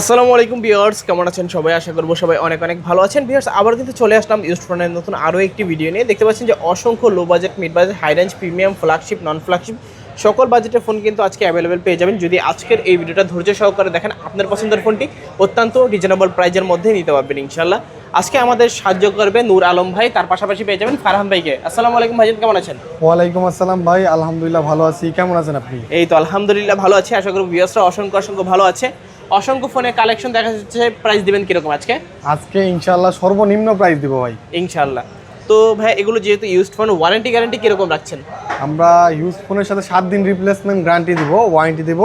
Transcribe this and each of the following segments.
আসসালামু আলাইকুম ভিউয়ার্স কেমন আছেন সবাই? আশা করব সবাই অনেক অনেক ভালো আছেন। ভিউয়ার্স আবার কিন্তু চলে আসলাম ইউজ ফোনের নতুন আরও একটি ভিডিও নিয়ে। দেখতে পাচ্ছেন যে অসংখ্য low budget mid budget high range premium flagship non flagship সকল বাজেটের ফোন কিন্তু আজকে অ্যাভেলেবেল পেয়ে যাবেন। যদি আজকের এই ভিডিওটা ধৈর্য সহকারে দেখেন আপনার পছন্দের ফোনটি অত্যন্ত রিজনেবল প্রাইজের মধ্যে নিতে পারবেন ইনশাল্লাহ আজকে আমাদের সাহায্য করবে নূর আলম ভাই তার পাশাপাশি পেয়ে যাবেন ফারহান ভাইকে। আসসালামু আলাইকুম ভাইজান কেমন আছেন? ওয়ালাইকুম আসসালাম ভাই আলহামদুলিল্লাহ ভালো আছি। কেমন আছেন আপনি? এই তো আলহামদুলিল্লাহ ভালো আছে। আশা করি ভিউয়ার্সরা অসংখ্য অসংখ্য ভালো আছে। অসংখ্য ফোনের কালেকশন দেখা যাচ্ছে। প্রাইস দিবেন কীরকম আজকে? আজকে ইনশাআল্লাহ সর্বনিম্ন প্রাইস দিব ভাই। ইনশাল্লাহ তো ভাই এগুলো যেহেতু ইউজড ফোন ওয়ারেন্টি গ্যারান্টি কীরকম রাখছেন? আমরা ইউজ ফোনের সাথে সাত দিন রিপ্লেসমেন্ট গ্যারান্টি দিব ওয়ারেন্টি দিব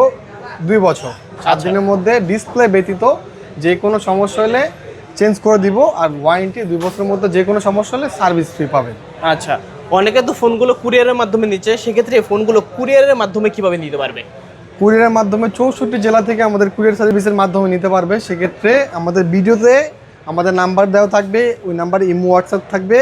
দুই বছর। সাত দিনের মধ্যে ডিসপ্লে ব্যতীত যে কোনো সমস্যা হলে চেঞ্জ করে দিব আর ওয়ারেন্টি দুই বছরের মধ্যে যে কোনো সমস্যা হলে সার্ভিস ফ্রি পাবেন। আচ্ছা। অনেকে তো ফোনগুলো কুরিয়ারের মাধ্যমে নিচ্ছে সেক্ষেত্রে ফোনগুলো কুরিয়ারের মাধ্যমে কীভাবে নিতে পারবে? কুরিয়ারের মাধ্যমে চৌষট্টি জেলা থেকে আমাদের কুরিয়ার সার্ভিসের মাধ্যমে নিতে পারবে। সেক্ষেত্রে আমাদের ভিডিওতে আমাদের নাম্বার দেওয়া থাকবে ওই নাম্বারে ইমো হোয়াটসঅ্যাপ থাকবে।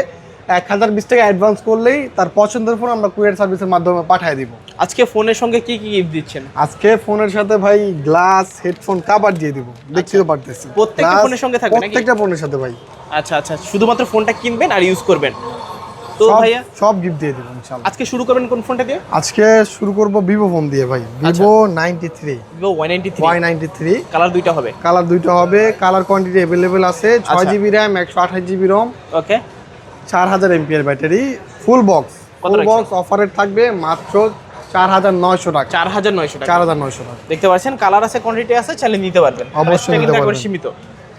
এক হাজার বিশ টাকা অ্যাডভান্স করলেই তার পছন্দের ফোন আমরা কুরিয়ার সার্ভিসের মাধ্যমে পাঠিয়ে দিব। আজকে ফোনের সঙ্গে কি কি গিফট দিচ্ছেন? আজকে ফোনের সাথে ভাই গ্লাস হেডফোন কাভার দিয়ে দিব। দেখতে তো পারতেছি। প্রত্যেকটা ফোনের সঙ্গে থাকবে প্রত্যেকটা ফোনের সাথে ভাই। আচ্ছা আচ্ছা। শুধুমাত্র ফোনটা কিনবেন আর ইউজ করবেন? তো ভাইয়া? সব গিফট দিয়ে দিব ইনশাআল্লাহ আজকে শুরু করবেন কোন ফোনটা দিয়ে? আজকে শুরু করব ভিভো ফোন দিয়ে ভাই। Vivo ninety three Vivo Y ninety three Y ninety three colour দুইটা হবে? কালার দুইটা হবে। কালার কোয়ান্টিটি অ্যাভেলেবেল আছে। ছয় আচ্ছা। জিবি র্যাম একশো আঠাশ জিবি রম ওকে চার হাজার এমপিএর battery. Full box full box অফারের থাকবে মাত্র চার হাজার নয়শো টাকা। চার হাজার নয়শো টাকা। চার হাজার নয়শো টাকা। দেখতে পাচ্ছেন কালার আছে কোয়ান্টিটি আছে চাইলে নিতে পারবেন। অবশ্যই সীমিত।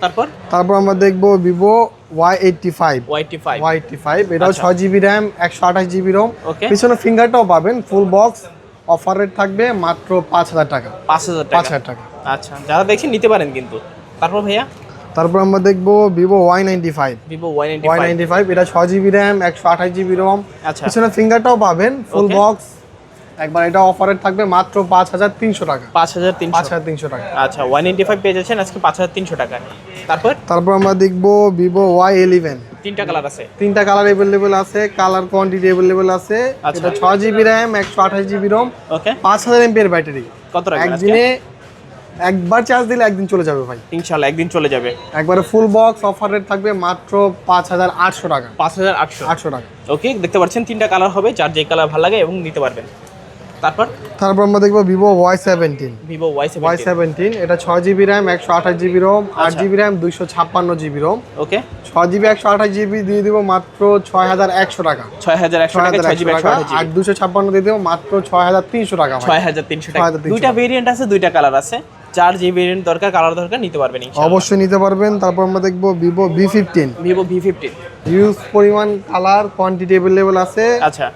তারপর? তারপর আমরা দেখব Vivo Y eighty five eighty five Y eighty five এটাও আচ্ছা। ছয় জিবি র্যাম একশো আঠাশ জিবি রম. পিছনে ফিঙ্গারটাও পাবেন ফুল বক্স অফার রেট থাকবে মাত্র পাঁচ হাজার টাকা। পাঁচ হাজার পাঁচ হাজার টাকা। আচ্ছা যারা দেখছেন নিতে পারেন কিন্তু। তারপর ভাইয়া? তারপর আমরা দেখব Vivo Y ninety five Vivo Y ninety Y five ninety five এটা ছয় জিবি র্যাম একশো আঠাশ জিবি রম আচ্ছা। পিছনে ফিঙ্গারটাও পাবেন ফুল বক্স একবার এটা অফারের থাকবে মাত্র পাঁচ হাজার তিনশো টাকা। পাঁচ হাজার তিনশো। পাঁচ হাজার তিনশো টাকা। আচ্ছা ওয়ান নাইনটি ফাইভ পেয়ে যাচ্ছেন আজকে পাঁচ হাজার তিনশো টাকা। তারপর? তারপর আমরা দেখব ভিভো ওয়াই ইলেভেন তিনটা কালার আছে। তিনটা কালার অ্যাভেলেবেল আছে কালার কোয়ান্টিটি অ্যাভেলেবেল আছে। আচ্ছা। এটা ছয় জিবি র্যাম একশো আঠাশ জিবি রম ওকে পাঁচ হাজার এমপির ব্যাটারি কত একদিনে একবার চার্জ দিলে একদিন চলে যাবে ভাই। ইনশাল্লাহ একদিন চলে যাবে। একবারে ফুল বক্স অফার রেট থাকবে মাত্র পাঁচ হাজার আটশো টাকা। পাঁচ হাজার আটশো। আটশো টাকা। ওকে দেখতে পাচ্ছেন তিনটা কালার হবে যার যে কালার ভালো লাগে এবং নিতে পারবেন। তারপর? তারপর আমরা দেখব Vivo Y seventeen Vivo Y Y seventeen এটা ছয় জিবি র্যাম একশো আঠাশ জিবি রোম আট আচ্ছা। জিবি র্যাম দুইশো ছাপ্পান্ন জিবি রোম ওকে। ছয় জিবি একশো আঠাশ জিবি দিয়ে দিব মাত্র ছয় হাজার একশো টাকা। ছয় হাজার একশো টাকা জিবি আর দুশো ছাপ্পান্ন দিয়ে দেবো মাত্র ছয় হাজার তিনশো টাকা ছয় হাজার তিনশো টাকা। দুইটা ভেরিয়েন্ট আছে দুইটা কালার আছে। যার যে ভেরিয়েন্ট দরকার কালার দরকার নিতে পারবেন অবশ্যই নিতে পারবেন। তারপর আমরা দেখব Vivo V fifteen Vivo V fifteen use পরিমাণ কালার কোয়ান্টিটি অ্যাভেলেবেল আছে। আচ্ছা।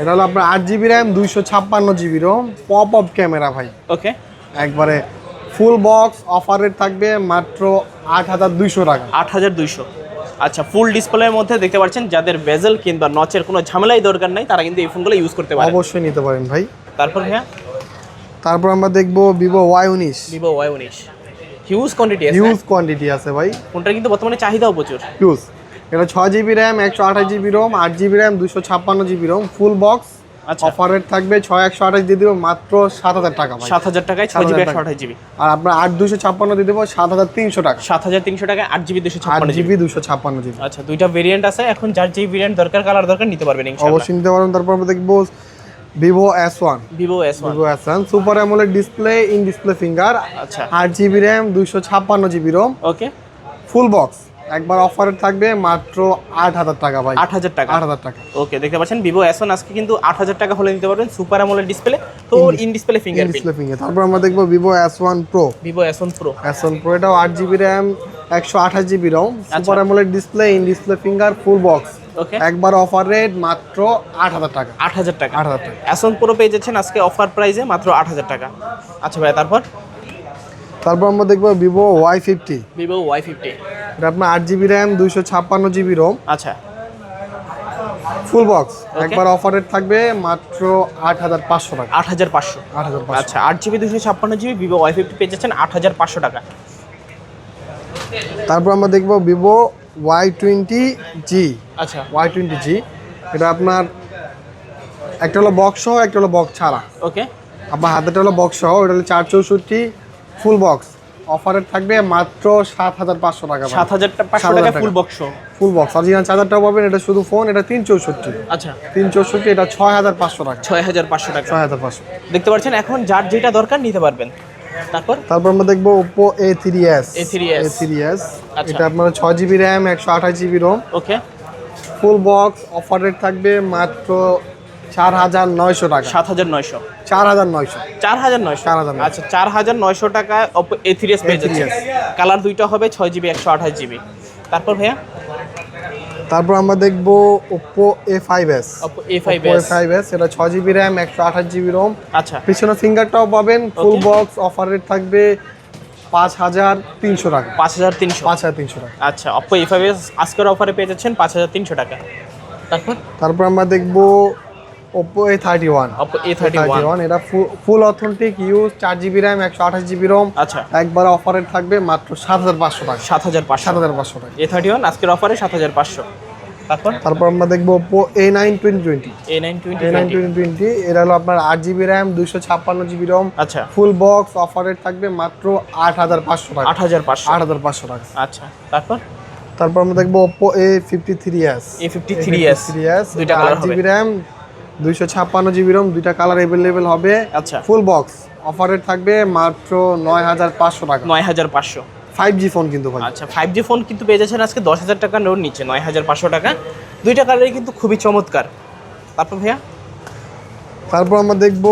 এটা হলো আপনার আট জিবি র্যাম দুইশো ছাপ্পান্ন GB ROM pop up camera ভাই। ওকে একবারে ফুল বক্স অফার রেট থাকবে মাত্র আট হাজার দুইশো টাকা। আট হাজার দুইশো। আচ্ছা ফুল ডিসপ্লের মধ্যে দেখতে পাচ্ছেন যাদের বেজেল কিংবা নচের কোনো ঝামেলাই দরকার নাই তারা কিন্তু এই ফোনগুলো ইউজ করতে পারে অবশ্যই নিতে পারেন ভাই। তারপর হ্যাঁ তারপর আমরা দেখব ভিভো ওয়াই উনিশ। ভিভো ওয়াই উনিশ। হিউজ কোয়ান্টিটি হিউজ কোয়ান্টিটি আছে ভাই। ফোনটার কিন্তু বর্তমানে চাহিদাও প্রচুর। হিউজ এটা ছয় জিবি র্যাম একশো আঠাশ জিবি রোম আট জিবি র্যাম দুশো ছাপ্পান্ন GB ROM full box offer rate থাকবে ছয় একশো আঠাশ দিয়ে দেবো মাত্র সাত হাজার টাকা সাত হাজার টাকায় ছয় জিবি একশো আঠাশ জিবি আর আপনার আট দুশো ছাপ্পান্ন দিয়ে দেবো সাত হাজার তিনশো টাকা। সাত হাজার তিনশো টাকায় আট জিবি দুশো ছাপ্পান্ন জিবি দুশো ছাপ্পান্ন জিবি আচ্ছা দুইটা ভেরিয়েন্ট আছে এখন যার যেই ভেরিয়েন্ট দরকার কালার দরকার নিতে পারবেন অবশ্যই নিতে পারবেন তারপর আমরা দেখব Vivo S one Vivo S one Vivo S one super AMOLED display in display finger আচ্ছা। আট জিবি র্যাম দুইশো ছাপ্পান্ন GB ROM okay full box একবার অফারে থাকবে মাত্র আট হাজার টাকা ভাই। আট হাজার টাকা? আট হাজার টাকা। ওকে দেখতে পাচ্ছেন ভিভো এস ওয়ান আজকে কিন্তু আট হাজার টাকা হলে নিতে পারবেন। সুপার আমলের ডিসপ্লে তো in display finger display finger তারপর আমরা দেখব Vivo S one pro Vivo S one pro S one pro এটাও আট জিবি র্যাম একশো আঠাশ GB ROM. Super AMOLED display in display finger full box okay একবার অফার রেট মাত্র আট হাজার টাকা। আট হাজার টাকা। আট হাজার টাকা। ওয়ান প্রো পেয়ে যাচ্ছেন আজকে অফার প্রাইসে মাত্র আট হাজার টাকা। আচ্ছা ভাই তারপর? তারপর আমরা দেখব Vivo Y fifty Vivo Y fifty এটা আপনার আট জিবি র্যাম দুইশো ছাপ্পান্ন জিবি রোম আচ্ছা। ফুল বক্স একবার অফার রেট থাকবে মাত্র আট হাজার পাঁচশো টাকা। আট হাজার পাঁচশো। আট হাজার আচ্ছা আট জিবি দুশো ছাপ্পান্ন জিবি ভিভো ওয়াই ফিফটি পেয়ে যাচ্ছেন আট হাজার পাঁচশো টাকা। তারপর আমরা দেখব ভিভো ওয়াই টোয়েন্টি জি আচ্ছা। ওয়াই টোয়েন্টি জি এটা আপনার একটা হলো বক্স সহ একটা হলো বক্স ছাড়া। ওকে আপনার হাতেটা হলো বক্স সহ ওটা হলো চার চৌষট্টি। ফুল বক্স অফারের থাকবে মাত্র সাত হাজার পাঁচশো টাকা সাত হাজার পাঁচশো টাকা। Full box full box original চার্জারটাও পাবেন এটা শুধু ফোন এটা তিন চৌষট্টি। আচ্ছা। তিন চৌষট্টি এটা ছয় হাজার পাঁচশো টাকা। ছয় হাজার পাঁচশো টাকা। ছয় হাজার পাঁচশো। দেখতে পাচ্ছেন এখন যার যেটা দরকার নিতে পারবেন। তারপর? তারপর আমরা দেখব Oppo A three S A3s A three S আচ্ছা। এটা আপনার ছয় জিবি র্যাম একশো আঠাশ GB ROM okay full box offer rate থাকবে মাত্র চার হাজার নয়শো টাকা। সাত হাজার নয়শো। চার হাজার নয়শো। চার হাজার নয়শো? 4,900 আচ্ছা চার হাজার নয়শো টাকায় অপো এ থ্রি এস পেয়ে যাচ্ছে A3s কালার দুইটা হবে ছয় জিবি একশো আঠাশ জিবি। তারপর ভাইয়া? তারপর আমরা দেখব Oppo A five S Oppo A five S five S এটা ছয় জিবি র্যাম একশো আঠাশ জিবি রোম আচ্ছা। পিছনে ফিঙ্গারটাও পাবেন ফুল বক্স অফার রেট থাকবে পাঁচ হাজার তিনশো টাকা। পাঁচ হাজার তিনশো। পাঁচ হাজার তিনশো টাকা। আচ্ছা অপো এ ফাইভ এস আজকের অফারে পেয়ে যাচ্ছেন পাঁচ হাজার তিনশো টাকা। তারপর? তারপর আমরা দেখব Oppo A thirty one Oppo A thirty one এটা ফুল অথেন্টিক ইউজ চার জিবি র্যাম একশো আঠাশ জিবি রোম আচ্ছা। একবার অফারের থাকবে মাত্র সাত হাজার পাঁচশো টাকা। সাত হাজার পাঁচশো। সাত হাজার পাঁচশো টাকা। এ থার্টি ওয়ান আজকের অফারে সাত হাজার পাঁচশো। তারপর? তারপর আমরা দেখব Oppo A nine twenty twenty A nine twenty A nine twenty twenty এটা হলো আপনার আট জিবি র্যাম দুশো ছাপ্পান্ন জিবি রোম আচ্ছা। ফুল বক্স অফারের থাকবে মাত্র আট হাজার পাঁচশো টাকা। আট হাজার পাঁচশো। আট হাজার পাঁচশো টাকা। আচ্ছা। তারপর? তারপর আমরা দেখব Oppo A fifty three S A fifty three S three S দুইটা আট জিবি র্যাম দুইশো ছাপ্পান্ন জিবি রোম দুইটা কালার অ্যাভেলেবেল হবে। আচ্ছা। ফুল বক্স অফারের থাকবে মাত্র নয় হাজার পাঁচশো টাকা। নয় হাজার পাঁচশো। ফাইভ জি ফোন কিন্তু আচ্ছা ফাইভ জি ফোন কিন্তু পেয়ে যাচ্ছেন আজকে দশ হাজার টাকার নোট নিচ্ছে নয় হাজার পাঁচশো টাকা। দুইটা কালারই কিন্তু খুবই চমৎকার। তারপর ভাইয়া? তারপর আমরা দেখব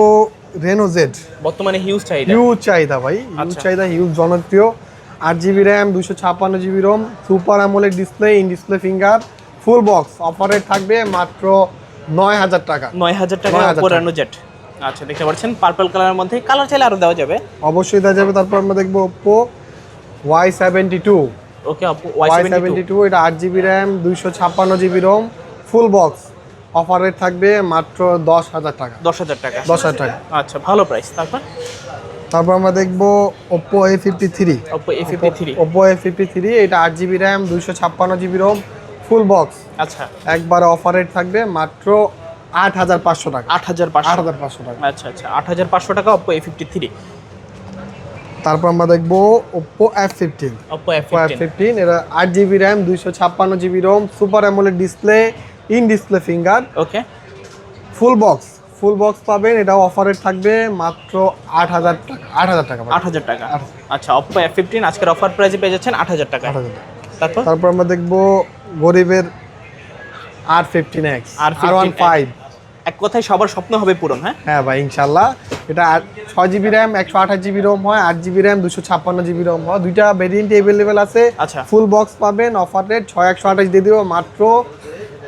রেনো জেড বর্তমানে হিউজ চাহিদা। হিউজ চাহিদা ভাই হিউজ আচ্ছা। চাহিদা হিউজ জনপ্রিয়। আট জিবি র্যাম দুশো ছাপ্পান্ন জিবি রোম সুপার আমলের display in display finger full box অফারের থাকবে মাত্র নয় হাজার টাকা। নয় হাজার টাকা 9,000 ওপো টাকা। রেনো জেট আচ্ছা দেখতে পাচ্ছেন পার্পল কালারের মধ্যে কালার চাইলে আরও দেওয়া যাবে। অবশ্যই দেওয়া যাবে তারপর আমরা দেখব Oppo Y seventy two okay আপু ওয়াই সেভেন্টি টু এটা আট জিবি র্যাম দুইশো ছাপ্পান্ন জিবি রোম ফুল বক্স অফারের থাকবে মাত্র দশ হাজার টাকা। দশ হাজার টাকা। দশ হাজার টাকা। আচ্ছা ভালো প্রাইস তারপর? তারপর আমরা দেখব Oppo A fifty three Oppo A fifty three Oppo A fifty three এটা আট জিবি র্যাম দুইশো ছাপ্পান্ন জিবি রোম ফুল বক্স। আচ্ছা। একবার অফার রেট থাকবে মাত্র আট হাজার পাঁচশো টাকা। আট হাজার আট হাজার পাঁচশো টাকা। আচ্ছা আচ্ছা। আট হাজার পাঁচশো টাকা ওপো এ ফিফটি থ্রি তারপর আমরা দেখব Oppo F fifteen Oppo F fifteen এটা আট জিবি র্যাম দুইশো ছাপ্পান্ন GB ROM super AMOLED display in display finger okay full box full box পাবেন এটা অফার থাকবে মাত্র আট হাজার টাকা। আট হাজার টাকা। আট হাজার টাকা। আচ্ছা ওপো এফ ফিফটিন আজকের অফার প্রাইসে পেয়ে যাচ্ছেন আট হাজার টাকা আট হাজার টাকা। তারপর? আমরা দেখব গরিবের R fifteen X R R15X one five এক কথায় সবার স্বপ্ন হবে পূরণ হ্যাঁ? হ্যাঁ ভাই ইনশাল্লাহ এটা ছয় জিবি র্যাম একশো আঠাশ জিবি রোম হয় আট জিবি র্যাম দুশো ছাপ্পান্ন জিবি রোম হয়। দুইটা ভেরিয়েন্ট অ্যাভেলেবেল আছে। আচ্ছা। ফুল বক্স পাবেন অফার রেট ছয় একশো আঠাশ দিয়ে দিব মাত্র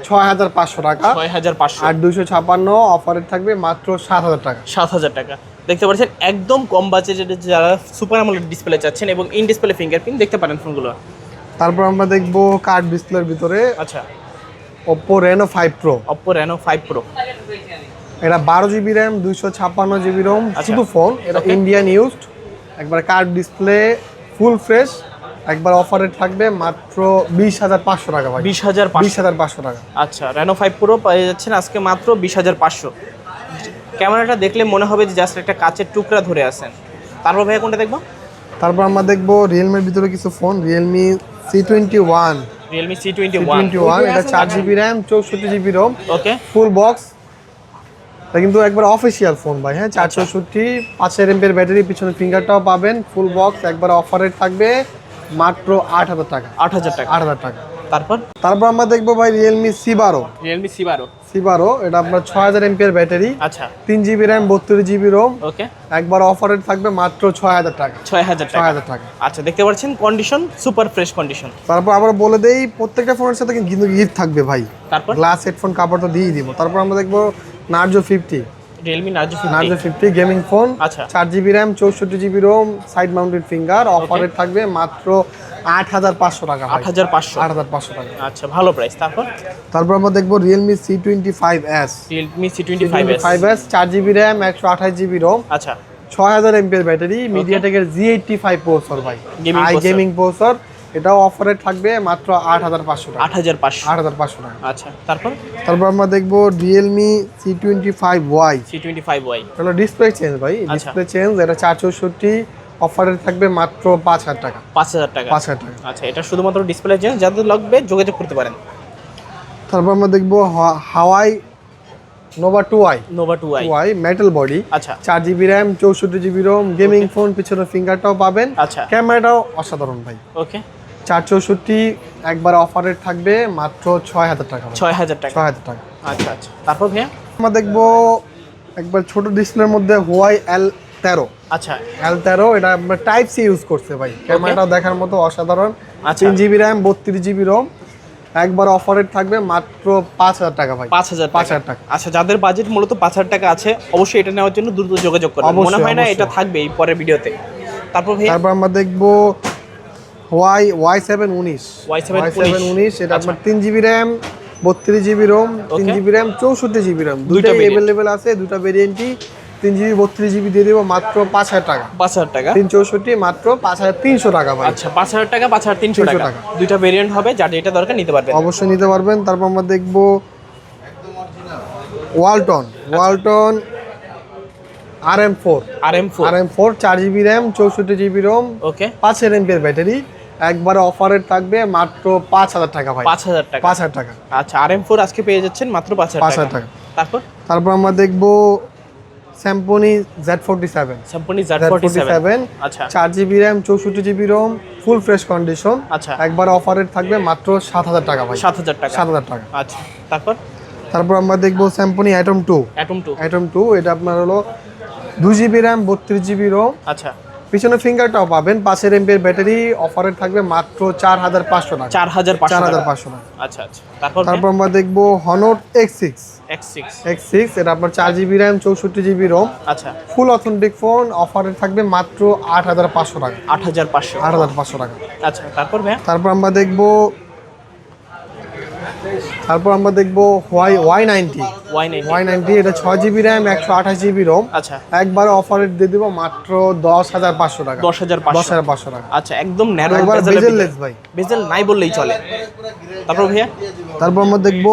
ছয় হাজার পাঁচশো টাকা। ছয় হাজার পাঁচশো। আর দুশো ছাপ্পান্ন অফার রেট থাকবে মাত্র সাত হাজার টাকা। সাত হাজার টাকা। দেখতে পাচ্ছেন একদম কম বাজেটের যারা সুপার আমলের ডিসপ্লে চাচ্ছেন এবং ইন ডিসপ্লে ফিঙ্গারপ্রিন্ট দেখতে পারেন ফোনগুলো তারপর আমরা দেখব কার্ড ডিসপ্লের ভিতরে আচ্ছা। Oppo Reno five Pro Oppo Reno five Pro এটা বারো জিবি র্যাম দুইশো ছাপ্পান্ন জিবি রোম আচ্ছা। শুধু ফোন এটা ইন্ডিয়ান ইউজড একবার কার্ড ডিসপ্লে ফুল ফ্রেশ একবার অফারে থাকবে মাত্র বিশ হাজার পাঁচশো টাকা ভাই। বিশ হাজার বিশ হাজার পাঁচশো টাকা। আচ্ছা রেনো ফাইভ প্রো পেয়ে যাচ্ছেন আজকে মাত্র বিশ হাজার পাঁচশো। ক্যামেরাটা দেখলে মনে হবে যে জাস্ট একটা কাচের টুকরা ধরে আছেন। তারপর ভাইয়া কোনটা দেখব? তারপর আমরা দেখব রিয়েলমির ভিতরে কিছু phone Realme C twenty one Realme C twenty one এটা চার জিবি র্যাম চৌষট্টি GB ROM okay full box এটা কিন্তু একবার অফিসিয়াল ফোন ভাই হ্যাঁ চার আচ্ছা। চৌষট্টি পাঁচের এমপের ব্যাটারি পিছনে ফিঙ্গারটাও পাবেন ফুল বক্স একবার অফার থাকবে মাত্র আট হাজার টাকা। আট হাজার টাকা। আট হাজার টাকা। তারপর? তারপর আমরা দেখব ভাই রিয়েলমি সি বারো রিয়েলমি সি বারো সি বারো এটা আপনার ছয় হাজার এমপিয়ার ব্যাটারি। আচ্ছা। তিন জিবি র্যাম বত্রিশ জিবি রোম ওকে। একবার অফার থাকবে মাত্র ছয় হাজার টাকা। ছয় হাজার ছয় টাকা হাজার টাকা। আচ্ছা দেখতে পাচ্ছেন কন্ডিশন সুপার ফ্রেশ কন্ডিশন তারপর আবার বলে দেই প্রত্যেকটা ফোনের সাথে কিন্তু গিফট থাকবে ভাই। তারপর? গ্লাস হেডফোন কাপড় তো দিয়েই দিব। তারপর আমরা দেখব Narzo fifty Realme Narzo Narzo fifty fifty gaming phone আচ্ছা। চার জিবি র্যাম চৌষট্টি GB ROM side mounted finger অফারে থাকবে মাত্র আট হাজার পাঁচশো টাকা আট হাজার পাঁচশো। আট হাজার পাঁচশো টাকা। আচ্ছা ভালো প্রাইস তারপর? তারপর আমরা দেখব Realme C twenty five S Realme C twenty five S চার জিবি র্যাম একশো আঠাশ জিবি রোম আচ্ছা। ছয় হাজার এমপিএর battery G eighty five processor ভাই। আই। গেমিং প্রসেসর এটাও অফারে থাকবে মাত্র আট হাজার পাঁচশো টাকা। আট হাজার পাঁচশো। আট হাজার পাঁচশো টাকা। আচ্ছা তারপর? তারপর আমরা দেখব Realme C twenty five Y C twenty five Y হলো ডিসপ্লে চেঞ্জ ভাই আচ্ছা। ডিসপ্লে চেঞ্জ এটা চার চৌষট্টি অফারে থাকবে মাত্র পাঁচ হাজার টাকা। পাঁচ হাজার টাকা। পাঁচ হাজার টাকা। আচ্ছা এটা শুধুমাত্র ডিসপ্লে চেঞ্জ যাদের লাগবে যোগাযোগ করতে পারেন। তারপর আমরা দেখব Huawei Nova two i Nova two i i metal body আচ্ছা। চার জিবি র্যাম চৌষট্টি জিবি রোম গেমিং ফোন পিছনে ফিঙ্গারটাও পাবেন। আচ্ছা। ক্যামেরাটাও অসাধারণ ভাই। ওকে চার চৌষট্টি একবার অফারের থাকবে মাত্র ছয় হাজার টাকা। ভাই। ছয় হাজার টাকা। ছয় হাজার টাকা। আচ্ছা আচ্ছা। তারপর ভাইয়া? আমরা দেখব একবার ছোট ডিসপ্লের মধ্যে হোয়াই এল তেরো। আচ্ছা। এল তেরো এটা আমরা টাইপ সি ইউজ করছে ভাই। ক্যামেরাটা দেখার মতো অসাধারণ। আচ্ছা। তিন জিবি র্যাম বত্রিশ জিবি রোম একবার অফারের থাকবে মাত্র পাঁচ হাজার টাকা ভাই। পাঁচ হাজার পাঁচ টাকা হাজার টাকা। আচ্ছা যাদের বাজেট মূলত পাঁচ হাজার টাকা আছে অবশ্যই এটা নেওয়ার জন্য দ্রুত যোগাযোগ করবেন। মনে হয় না এটা থাকবে এই পরের ভিডিওতে। তারপর ভাইয়া? তারপর আমরা দেখব ওয়াই ওয়াই সেভেন উনিশ। Y7 সেভেন উনিশ। এটা আচ্ছা। আপনার তিন জিবি র্যাম বত্রিশ জিবি রোম তিন জিবি র্যাম চৌষট্টি জিবি র্যাম দুইটা অ্যাভেলেবেল আছে দুটা ভেরিয়েন্টই তিন জিবি বত্রিশ জিবি দিয়ে দেবো মাত্র পাঁচ হাজার টাকা। পাঁচ হাজার টাকা। তিন চৌষট্টি মাত্র পাঁচ হাজার তিনশো টাকা আচ্ছা পাঁচ হাজার টাকা পাঁচ হাজার তিনশো টাকা। দুইটা ভেরিয়েন্ট হবে যার যেটা দরকার নিতে পারবেন। অবশ্যই নিতে পারবেন। তারপর আমরা দেখব Walton Walton R M four R M four R M four চার জিবি র্যাম চৌষট্টি জিবি রোম ওকে পাঁচ পাঁচের এমপির ব্যাটারি একবারে অফারের থাকবে মাত্র পাঁচ হাজার টাকা ভাই। পাঁচ হাজার টাকা। পাঁচ হাজার টাকা। আচ্ছা আর এম ফোর আজকে পেয়ে যাচ্ছেন মাত্র পাঁচ হাজার পাঁচ হাজার টাকা। তারপর? তারপর আমরা দেখব Symphony Z forty seven Symphony jar Z forty seven আচ্ছা। চার জিবি র্যাম চৌষট্টি GB ROM full fresh condition আচ্ছা। একবার অফারের থাকবে মাত্র সাত হাজার টাকা ভাই। সাত হাজার টাকা। সাত হাজার টাকা। আচ্ছা তারপর? তারপর আমরা দেখব Symphony Atom two Atom two Atom two এটা আপনার হলো দুই জিবি র্যাম বত্রিশ জিবি রোম আচ্ছা। পিছনে ফিঙ্গারটাও পাবেন। পাঁচের এমপির ব্যাটারি অফারের থাকবে মাত্র চার হাজার পাঁচশো টাকা। চার হাজার চার হাজার টাকা পাঁচশো টাকা। আচ্ছা আচ্ছা। তারপর তারপর আমরা দেখব Honor X six X six X six এটা আপনার চার জিবি র্যাম চৌষট্টি জিবি রোম আচ্ছা। ফুল অথেন্টিক ফোন অফারে থাকবে মাত্র আট হাজার পাঁচশো টাকা। আট হাজার পাঁচশো। আট হাজার পাঁচশো টাকা। আচ্ছা তারপর তারপর আমরা দেখব তারপর আমরা দেখব Y Y ninety Y nine Y ninety এটা ছয় জিবি র্যাম একশো আঠাশ জিবি রোম আচ্ছা। একবার অফারে দিয়ে দেবো মাত্র দশ হাজার পাঁচশো টাকা। দশ হাজার দশ হাজার পাঁচশো টাকা। আচ্ছা একদম ন্যারো একবার বেজেললেস ভাই। বেজেল নাই বললেই চলে। তারপর ভাইয়া? তারপর আমরা দেখব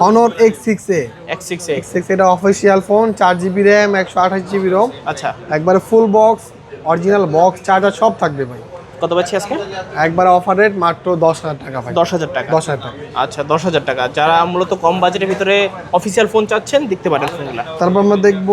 Honor X six A X six X six এটা অফিসিয়াল ফোন চার জিবি র্যাম একশো আঠাশ জিবি রোম আচ্ছা। একবারে full box original box charger সব থাকবে ভাই। কত পাচ্ছি আজকে? একবার অফার রেট মাত্র দশ হাজার টাকা দশ হাজার টাকা। দশ হাজার টাকা। আচ্ছা দশ হাজার টাকা। যারা মূলত কম বাজেটের ভিতরে অফিসিয়াল ফোন চাচ্ছেন দেখতে পারেন ফোনগুলো তারপর আমরা দেখব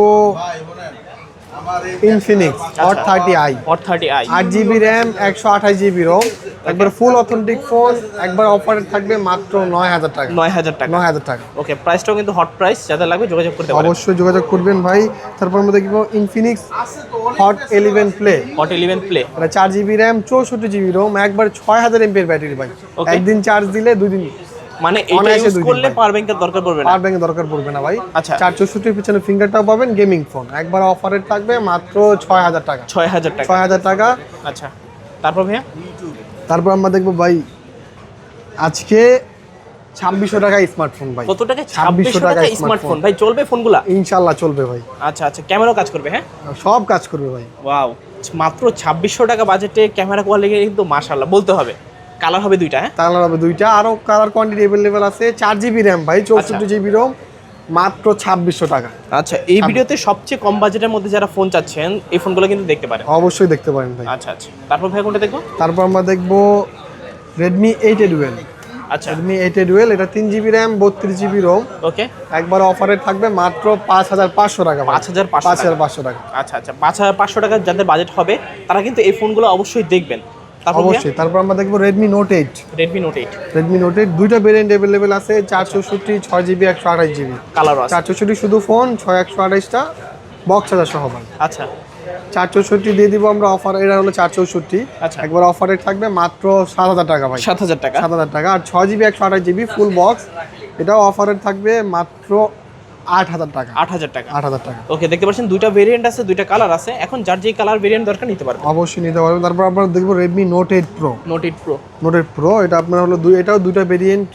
Infinix Hot thirty i Hot thirty i আট জিবি র্যাম একশো আঠাশ জিবি রোম একবার ফুল অথেন্টিক ফোন একবার অফারে থাকবে মাত্র নয় হাজার টাকা। নয় হাজার টাকা। নয় হাজার টাকা। ওকে প্রাইসটাও কিন্তু হট প্রাইস যাদের লাগবে যোগাযোগ করতে অবশ্যই যোগাযোগ করবেন ভাই। তারপর আমরা দেখব Infinix Hot eleven play Hot eleven play চার জিবি র্যাম চৌষট্টি জিবি রোম একবার ছয় হাজার এমপির ব্যাটারি ভাই। একদিন চার্জ দিলে দুই দিন মানে এটা ইউজ করলে পাওয়ার ব্যাংকের দরকার পড়বে না? পাওয়ার ব্যাংকে দরকার পড়বে না ভাই। আচ্ছা। চার চৌষট্টির পিছনে ফিঙ্গারটাও পাবেন গেমিং ফোন একবার অফারের থাকবে মাত্র ছয় হাজার টাকা। ছয় হাজার টাকা। ছয় হাজার টাকা। আচ্ছা। তারপর ভাইয়া? তারপর আমরা দেখব ভাই আজকে ছাব্বিশশো টাকা স্মার্টফোন ভাই। কত টাকা? ছাব্বিশশো টাকা স্মার্টফোন ভাই চলবে ফোনগুলা ইনশাল্লাহ চলবে ভাই। আচ্ছা আচ্ছা। ক্যামেরাও কাজ করবে হ্যাঁ? সব কাজ করবে ভাই। ওয়াও মাত্র ছাব্বিশশো টাকা বাজেটে ক্যামেরা কোয়ালিটি কিন্তু মাশাল্লাহ বলতে হবে। কালার হবে দুইটা হ্যাঁ? কালার হবে দুইটা। আরও কালার কোয়ান্টিটি অ্যাভেলেবেল আছে। চার জিবি র্যাম ভাই চৌষট্টি জিবি রোম মাত্র ছাব্বিশশো টাকা। আচ্ছা এই ভিডিওতে সবচেয়ে কম বাজেটের মধ্যে যারা ফোন চাচ্ছেন এই ফোনগুলো কিন্তু দেখতে পারেন। অবশ্যই দেখতে পারেন ভাই। আচ্ছা আচ্ছা। তারপর ভাই কোনটা দেখব? তারপর আমরা দেখব রেডমি এইট এ ডুয়েল আচ্ছা। রেডমি এইট এ ডুয়েল এটা তিন জিবি র্যাম বত্রিশ জিবি রোম ওকে একবার অফারে থাকবে মাত্র পাঁচ হাজার পাঁচশো টাকা ভাই। 5500 পাঁচ হাজার পাঁচশো টাকা। আচ্ছা আচ্ছা। পাঁচ হাজার পাঁচশো টাকার যাদের বাজেট হবে তারা কিন্তু এই ফোনগুলো অবশ্যই দেখবেন। অবশ্যই তারপর আমরা দেখব Redmi Note eight Redmi Note eight Redmi Note eight দুইটা ভেরিয়েন্ট অ্যাভেলেবেল আছে চার চৌষট্টি ছয় জিবি একশো আঠাশ জিবি কালারও আছে। চার চৌষট্টি শুধু ফোন ছয় একশো আঠাশটা বক্স হাজার সহ আচ্ছা। চার চৌষট্টি দিয়ে দিব আমরা অফার এটা হলো চার চৌষট্টি। আচ্ছা। একবার অফারে থাকবে মাত্র সাত হাজার টাকা ভাই। সাত হাজার টাকা। সাত হাজার টাকা। আর ছয় জিবি একশো আঠাশ জিবি ফুল বক্স এটাও অফারে থাকবে মাত্র আট হাজার টাকা। আট হাজার টাকা। আট হাজার টাকা। ওকে দেখতে পাচ্ছেন দুইটা ভেরিয়েন্ট আছে দুইটা কালার আছে। এখন যার যেই কালার ভেরিয়েন্ট দরকার নিতে পারবেন অবশ্যই নিতে পারবেন। তারপর আমরা দেখব Redmi Note eight Pro Note eight Pro Note eight Pro এটা আপনার হলো দুই এটাও দুইটা ভেরিয়েন্ট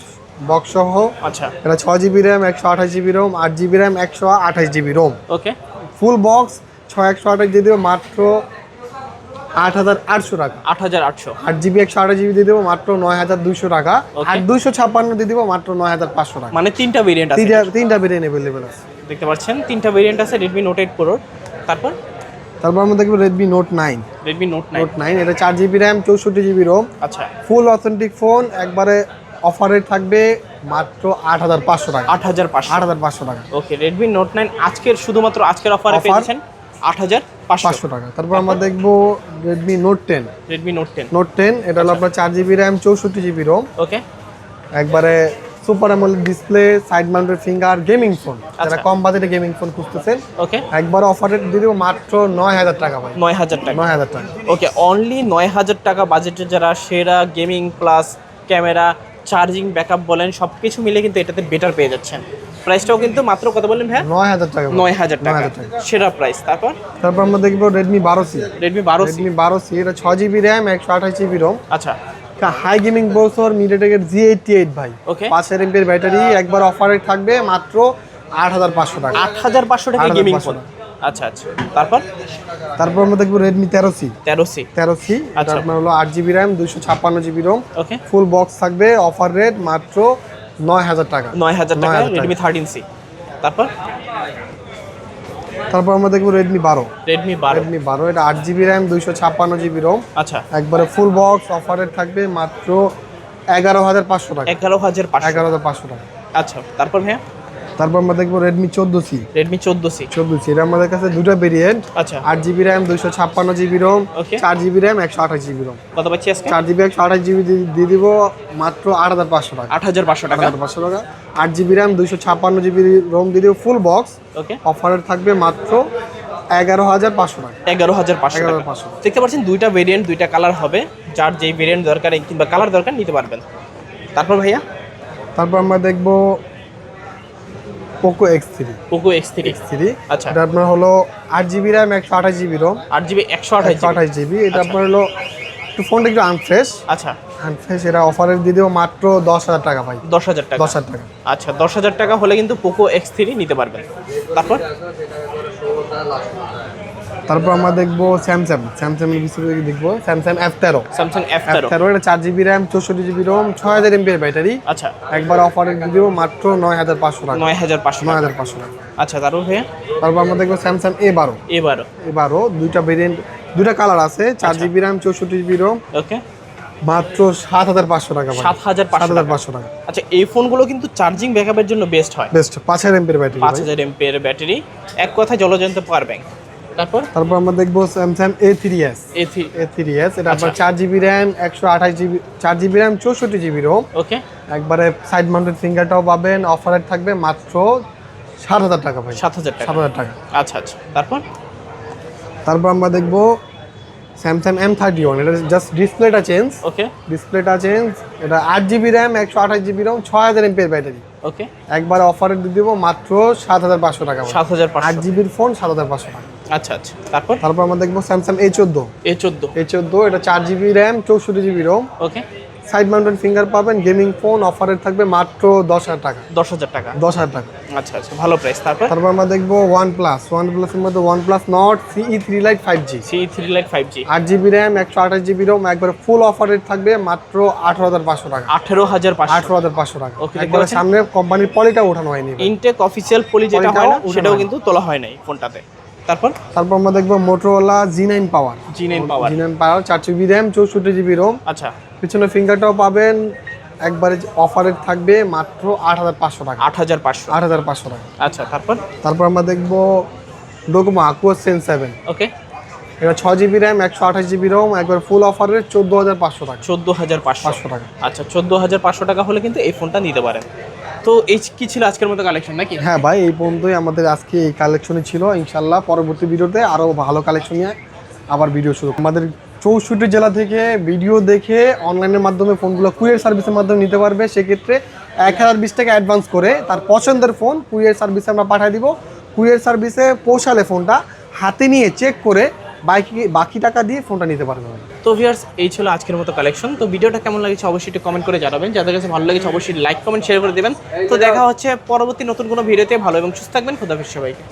বক্স সহ। আচ্ছা। এটা ছয় জিবি র্যাম একশো আঠাশ জিবি রোম আট জিবি র্যাম একশো আঠাশ GB ROM okay full box ছয় একশো আঠাশ দেবো মাত্র আট হাজার আটশো টাকা। আট হাজার আটশো। আট জিবি একশো আঠাশ জিবি দিয়ে দেবো মাত্র নয় হাজার দুইশো টাকা. আর দুইশো ছাপ্পান্ন দিয়ে দেবো মাত্র নয় হাজার পাঁচশো টাকা। মানে তিনটা ভেরিয়েন্ট আছে। তিনটা তিনটা ভেরিয়েন্ট অ্যাভেলেবেল আছে। দেখতে পাচ্ছেন তিনটা ভেরিয়েন্ট আছে রেডমি নোট এইট প্রোর তারপর? তারপর আমরা দেখব Redmi Note nine Redmi Note Note nine এটা চার জিবি র্যাম চৌষট্টি জিবি রোম আচ্ছা। ফুল অথেন্টিক ফোন একবারে অফারে থাকবে মাত্র আট হাজার পাঁচশো টাকা। আট হাজার পাঁচশো। আট হাজার পাঁচশো টাকা। ওকে রেডমি নোট নাইন আজকের শুধুমাত্র আজকের অফারে পেয়েছেন? আট হাজার। পাঁচশো। টাকা। তারপর আমরা দেখব Redmi Note ten Redmi Note ten Note ten এটা হলো আপনার চার জিবি র্যাম চৌষট্টি জিবি রোম ওকে একবারে super AMOLED display side mounted finger gaming phone যারা। কম বাজেটে গেমিং ফোন খুঁজতেছেন ওকে একবার অফারে দিয়ে দেবো মাত্র নয় হাজার টাকা ভাই। নয় হাজার টাকা। নয় হাজার টাকা। ওকে অনলি নয় হাজার টাকা বাজেটের যারা সেরা gaming plus camera charging backup বলেন সব কিছু মিলে কিন্তু এটাতে বেটার পেয়ে যাচ্ছেন। প্রাইসটাও কিন্তু মাত্র কত বললেন ভাইয়া? নয় হাজার টাকা। ভাই। নয় হাজার টাকা। 9,000 টাকা। সেরা প্রাইস। তারপর? তারপর আমরা দেখব রেডমি বারো সি। রেডমি বারো সি। রেডমি বারো সি এটা ছয় জিবি র্যাম একশো আঠাশ জিবি রোম আচ্ছা। হাই গেমিং প্রসেসর মিডিয়াটেকের জি এইটটি এইট ভাই। ওকে পাঁচ হাজার এমপির ব্যাটারি একবার অফারে থাকবে মাত্র আট হাজার পাঁচশো টাকা। আট হাজার পাঁচশো টাকা 8,500 গেমিং ফোন আচ্ছা আচ্ছা। তারপর? তারপর আমরা দেখব রেডমি তেরো সি। তেরো সি। তেরো সি। আচ্ছা। আপনার হলো আট জিবি র্যাম দুইশো ছাপ্পান্ন GB ROM okay full box থাকবে অফার রেট মাত্র নয় হাজার টাকা। নয় হাজার টাকা রেডমি থার্টিন সি তারপর? তারপর আমরা দেখব রেডমি বারো। রেডমি বারো। রেডমি বারো এটা আট জিবি র্যাম দুইশো ছাপ্পান্ন জিবি রোম আচ্ছা। একবারে ফুল বক্স অফারের থাকবে মাত্র এগারো হাজার পাঁচশো টাকা। এগারো হাজার এগারো হাজার পাঁচশো টাকা। আচ্ছা তারপর ভাইয়া? তারপর আমরা দেখব রেডমি চোদ্দ সি রেডমি চোদ্দ সি চোদ্দ সি এটা আমাদের কাছে দুটো ভেরিয়েন্ট আচ্ছা। আট জিবি র্যাম দুইশো ছাপ্পান্ন জিবি রোম. চার জিবি র্যাম একশো আঠাশ জিবি রোম কত পাচ্ছি চার জিবি একশো আঠাশ জিবি দিয়ে দিব মাত্র আট হাজার পাঁচশো টাকা। আট হাজার পাঁচশো আট টাকা হাজার পাঁচশো টাকা। আট জিবি র্যাম দুইশো ছাপ্পান্ন জিবি রোম দিয়ে দিব ফুল বক্স ওকে অফারের থাকবে মাত্র এগারো হাজার পাঁচশো টাকা। এগারো হাজার পাঁচশো এগারো পাঁচশো দেখতে পাচ্ছেন দুইটা ভেরিয়েন্ট দুইটা কালার হবে। যার যেই ভেরিয়েন্ট দরকার কিংবা কালার দরকার নিতে পারবেন। তারপর ভাইয়া? তারপর আমরা দেখব Poco X three Poco X three X three আচ্ছা। এটা আপনার হলো আট জিবি র্যাম একশো আঠাশ জিবি রোম আট জিবি একশো আঠাশ আঠাশ জিবি এটা আচ্ছা। আপনার হলো একটু ফোনটা একটু আনফ্রেশ আচ্ছা। আনফ্রেশ এটা অফারের দিয়ে দেবো মাত্র দশ হাজার টাকা ভাই। দশ হাজার টাকা। দশ হাজার টাকা। আচ্ছা দশ হাজার টাকা হলে কিন্তু পোকো এক্স থ্রি নিতে পারবেন। তারপর? তারপর আমরা দেখব স্যামসাং স্যামসাং এর বিষয়ে দেখব স্যামসাং এফ তেরো। স্যামসাং এফ তেরো। এটা চার জিবি র্যাম চৌষট্টি জিবি রোম ছয় হাজার এমপির ব্যাটারি আচ্ছা। একবার অফারে দেবো মাত্র নয় হাজার পাঁচশো টাকা। নয় হাজার পাঁচশো নয় হাজার পাঁচশো টাকা। আচ্ছা তারপর ভাইয়া? তারপর আমরা দেখব স্যামসাং এ বারো। এবারও এ বারো দুইটা ভেরিয়েন্ট দুইটা কালার আছে চার আচ্ছা। জিবি র্যাম চৌষট্টি জিবি রোম ওকে মাত্র সাত হাজার পাঁচশো টাকা। সাত হাজার সাত হাজার টাকা পাঁচশো টাকা। আচ্ছা এই ফোনগুলো কিন্তু চার্জিং ব্যাকআপের জন্য বেস্ট হয়। বেস্ট পাঁচ হাজার এমপির ব্যাটারি পাঁচ হাজার এমপিএর ব্যাটারি এক কথায় জলজন্ত পাওয়ার ব্যাংক তারপর? তারপর আমরা দেখব Samsung A three S A three S এটা আপনার আচ্ছা। চার জিবি র্যাম একশো আঠাশ জিবি চার জিবি র্যাম চৌষট্টি জিবি রোম ওকে একবারে সাইড মাউন্টেড ফিঙ্গারটাও পাবেন অফারের থাকবে মাত্র সাত হাজার টাকা ভাই। সাত হাজার সাত হাজার টাকা। আচ্ছা আচ্ছা। তারপর? তারপর আমরা দেখব স্যামসাং এম থার্টি ওয়ান এটা জাস্ট ডিসপ্লেটা চেঞ্জ ওকে ডিসপ্লেটা চেঞ্জ এটা আট জিবি র্যাম একশো আঠাশ জিবি রোম ছয় হাজার এমপির ব্যাটারি ওকে একবার অফারে দিয়ে দেবো মাত্র সাত হাজার পাঁচশো টাকা। সাত হাজার আট জিবির ফোন সাত হাজার পাঁচশো টাকা। আচ্ছা আচ্ছা। তারপর? তারপর আমরা দেখব স্যামসাং এ চোদ্দ এ চোদ্দ এ চোদ্দ এটা চার জিবি র্যাম চৌষট্টি GB ROM okay side mounted finger পাবেন গেমিং ফোন অফারে থাকবে মাত্র দশ হাজার টাকা। দশ হাজার টাকা। দশ হাজার টাকা। আচ্ছা আচ্ছা ভালো প্রাইস তারপর? তারপর আমরা দেখব ওয়ান প্লাস ওয়ান প্লাসের মধ্যে one plus Nord CE three lite five G C three lite five G আট জিবি র্যাম একশো আঠাশ জিবি রোম একবার ফুল অফারের থাকবে মাত্র আঠারো হাজার পাঁচশো টাকা। আঠেরো হাজার আঠারো হাজার পাঁচশো টাকা। দেখতে একবার সামনে কোম্পানির পলিটা ওঠানো হয়নি ইনটেক অফিসিয়াল পলি যেটা হয় না সেটাও। কিন্তু তোলা হয় নাই ফোনটাতে তারপর? তারপর আমরা দেখব Motorola G nine power G nine power G nine power চার জিবি র্যাম চৌষট্টি জিবি রোম আচ্ছা। পিছনে ফিঙ্গারটাও পাবেন একবারে অফারের থাকবে মাত্র আট হাজার পাঁচশো টাকা। আট হাজার পাঁচশো। আট হাজার পাঁচশো টাকা। আচ্ছা তারপর? তারপর আমরা দেখব ডোকোমো আকুয়া সেন সেভেন ওকে এটা ছ জিবি র্যাম একশো আঠাশ জিবি রোম একবার ফুল অফারের চোদ্দ হাজার পাঁচশো টাকা। চোদ্দ হাজার পাঁচশো। টাকা। আচ্ছা চোদ্দ হাজার পাঁচশো টাকা হলে কিন্তু এই ফোনটা নিতে পারেন। তো এই কি ছিল আজকের মতো কালেকশন নাকি? হ্যাঁ ভাই এই পর্যন্তই আমাদের আজকে এই কালেকশনই ছিল ইনশাল্লাহ পরবর্তী ভিডিওতে আরও ভালো কালেকশন নিয়ে আবার ভিডিও শুরু আমাদের চৌষট্টি জেলা থেকে ভিডিও দেখে অনলাইনের মাধ্যমে ফোনগুলো কুরিয়ার সার্ভিসের মাধ্যমে নিতে পারবে। সেক্ষেত্রে এক হাজার বিশ টাকা অ্যাডভান্স করে তার পছন্দের ফোন কুরিয়ার সার্ভিসে আমরা পাঠিয়ে দিব। কুরিয়ার সার্ভিসে পৌঁছালে ফোনটা হাতে নিয়ে চেক করে বাকি বাকি টাকা দিয়ে ফোনটা নিতে পারবেন তো ভিউয়ার্স এই ছিল আজকের মতো কালেকশন তো ভিডিওটা কেমন লাগছে অবশ্যই একটু কমেন্ট করে জানাবেন। যাদের কাছে ভালো লেগেছে অবশ্যই লাইক কমেন্ট শেয়ার করে দেবেন। তো দেখা হচ্ছে পরবর্তী নতুন কোনো ভিডিওতে ভালো এবং সুস্থ থাকবেন। খুদাফিজ সবাইকে।